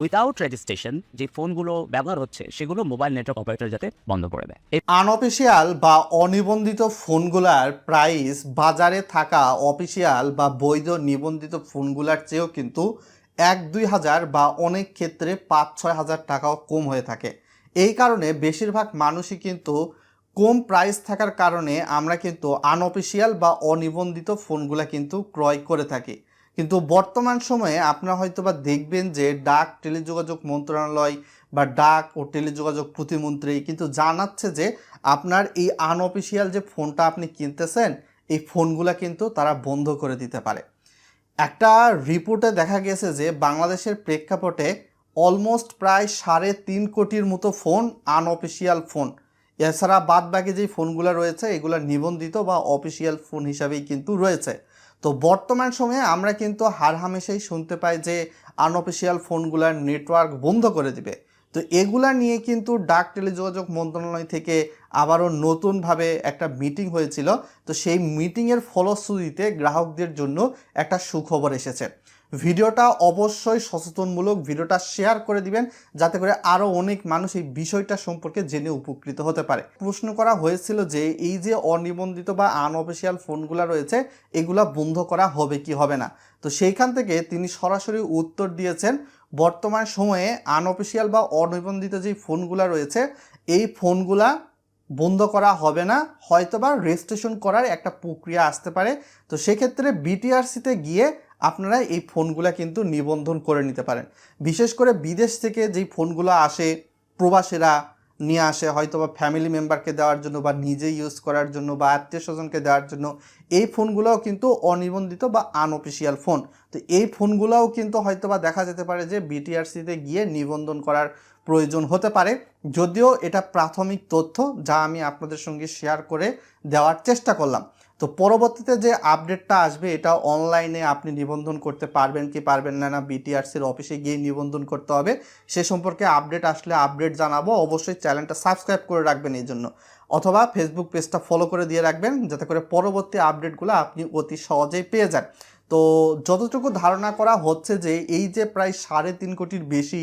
Without registration যে ফোনগুলো ব্যবহার হচ্ছে, সেগুলো মোবাইল নেটওয়ার্ক অপারেটর যাতে বন্ধ করে দেয়। এই আনঅফিসিয়াল বা অনিবন্ধিত ফোনগুলার প্রাইস বাজারে থাকা অফিসিয়াল বা বৈধ নিবন্ধিত ফোনগুলার চেয়েও কিন্তু এক দুই হাজার বা অনেক ক্ষেত্রে পাঁচ ছয় হাজার টাকাও কম হয়ে থাকে। এই কারণে বেশিরভাগ মানুষই কিন্তু কম প্রাইস থাকার কারণে আমরা কিন্তু আনঅফিসিয়াল বা অনিবন্ধিত ফোনগুলো কিন্তু ক্রয় করে থাকি। কিন্তু বর্তমান সময়ে আপনারা হয়তো বা দেখবেন যে ডাক টেলিযোগাযোগ মন্ত্রণালয় বা ডাক ও টেলিযোগাযোগ প্রতিমন্ত্রী কিন্তু জানাচ্ছে যে আপনার এই আনঅফিসিয়াল যে ফোনটা আপনি কিনতেছেন, এই ফোনগুলা কিন্তু তারা বন্ধ করে দিতে পারে। একটা রিপোর্টে দেখা গেছে যে বাংলাদেশের প্রেক্ষাপটে অলমোস্ট প্রায় সাড়ে তিন কোটির মতো ফোন আনঅফিসিয়াল ফোন। এছাড়া বাদ বাকি যেই ফোনগুলো রয়েছে, এগুলো নিবন্ধিত বা অফিসিয়াল ফোন হিসাবেই কিন্তু রয়েছে। তো বর্তমান সময়ে আমরা কিন্তু হার হামেশাই শুনতে পাই যে আনঅফিসিয়াল ফোনগুলার নেটওয়ার্ক বন্ধ করে দিবে। তো এগুলা নিয়ে কিন্তু ডাক টেলিযোগাযোগ মন্ত্রণালয় থেকে আবারও নতুনভাবে একটা মিটিং হয়েছিল। তো সেই মিটিংয়ের ফলশ্রুতিতে গ্রাহকদের জন্য একটা সুখবর এসেছে। ভিডিওটা অবশ্যই সচেতনমূলক, ভিডিওটা শেয়ার করে দিবেন যাতে করে আরও অনেক মানুষ এই বিষয়টা সম্পর্কে জেনে উপকৃত হতে পারে। প্রশ্ন করা হয়েছিল যে এই যে অনিবন্ধিত বা আনঅফিসিয়াল ফোনগুলো রয়েছে, এগুলা বন্ধ করা হবে কি হবে না? তো সেইখান থেকে তিনি সরাসরি উত্তর দিয়েছেন, বর্তমান সময়ে আনঅফিসিয়াল বা অনিবন্ধিত যে ফোনগুলো রয়েছে, এই ফোনগুলা বন্ধ করা হবে না, হয়তোবা রেজিস্ট্রেশন করার একটা প্রক্রিয়া আসতে পারে। তো সেক্ষেত্রে বিটিআরসিতে গিয়ে আপনারা এই ফোনগুলা কিন্তু নিবন্ধন করে নিতে পারেন। বিশেষ করে বিদেশ থেকে যেই ফোনগুলো আসে, প্রবাসীরা নিয়ে আসে হয়তো বা ফ্যামিলি মেম্বারকে দেওয়ার জন্য বা নিজে ইউজ করার জন্য বা আত্মীয় স্বজনকে দেওয়ার জন্য, এই ফোনগুলোও কিন্তু অনিবন্ধিত বা আনঅফিসিয়াল ফোন তো এই ফোনগুলোও কিন্তু হয়তো বা দেখা যেতে পারে যে বিটিআরসিতে গিয়ে নিবন্ধন করার প্রয়োজন হতে পারে। যদিও এটা প্রাথমিক তথ্য যা আমি আপনাদের সঙ্গে শেয়ার করে দেওয়ার চেষ্টা করলাম। তো পরবর্তীতে যে আপডেটটা আসবে, এটা অনলাইনে আপনি নিবন্ধন করতে পারবেন কি পারবেন না না বিটিআরসির অফিসে গিয়ে নিবন্ধন করতে হবে। সে সম্পর্কে আপডেট আসলে আপডেট জানাব। অবশ্যই চ্যানেলটা সাবস্ক্রাইব করে রাখবেন এই জন্য। অথবা ফেসবুক পেজটা ফলো করে দিয়ে রাখবেন, যাতে করে পরবর্তী আপডেটগুলো আপনি অতি সহজেই পেয়ে যান। তো যতটুকু ধারণা করা হচ্ছে যে এই যে প্রায় সাড়ে তিন কোটির বেশি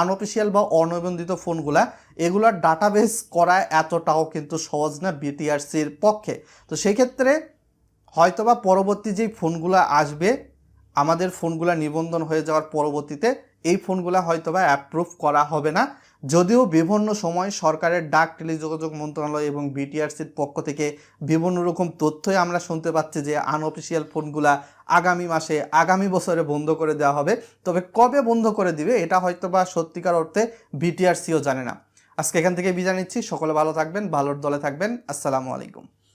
আনঅফিসিয়াল বা অনিবন্ধিত ফোনগুলা, এগুলার ডাটাবেস করা এতটাও কিন্তু সহজ না বিটিআরসির পক্ষে। তো সেই ক্ষেত্রে হয়তোবা পরবর্তী যেই ফোনগুলো আসবে, আমাদের ফোনগুলো নিবন্ধন হয়ে যাওয়ার পরবর্তীতে এই ফোনগুলো হয়তোবা অ্যাপ্রুভ করা হবে না। যদিও বিভিন্ন সময় সরকারের ডাক টেলিযোগাযোগ মন্ত্রণালয় এবং বিটিআরসির পক্ষ থেকে বিভিন্ন রকম তথ্যই আমরা শুনতে পাচ্ছি যে আনঅফিসিয়াল ফোনগুলা আগামী মাসে, আগামী বছরে বন্ধ করে দেওয়া হবে। তবে কবে বন্ধ করে দিবে, এটা হয়তো বা সত্যিকার অর্থে বিটিআরসিও জানে না। আজকে এখান থেকে বিদায় নিচ্ছি। সকলে ভালো থাকবেন, ভালোর দলে থাকবেন। আসসালামু আলাইকুম।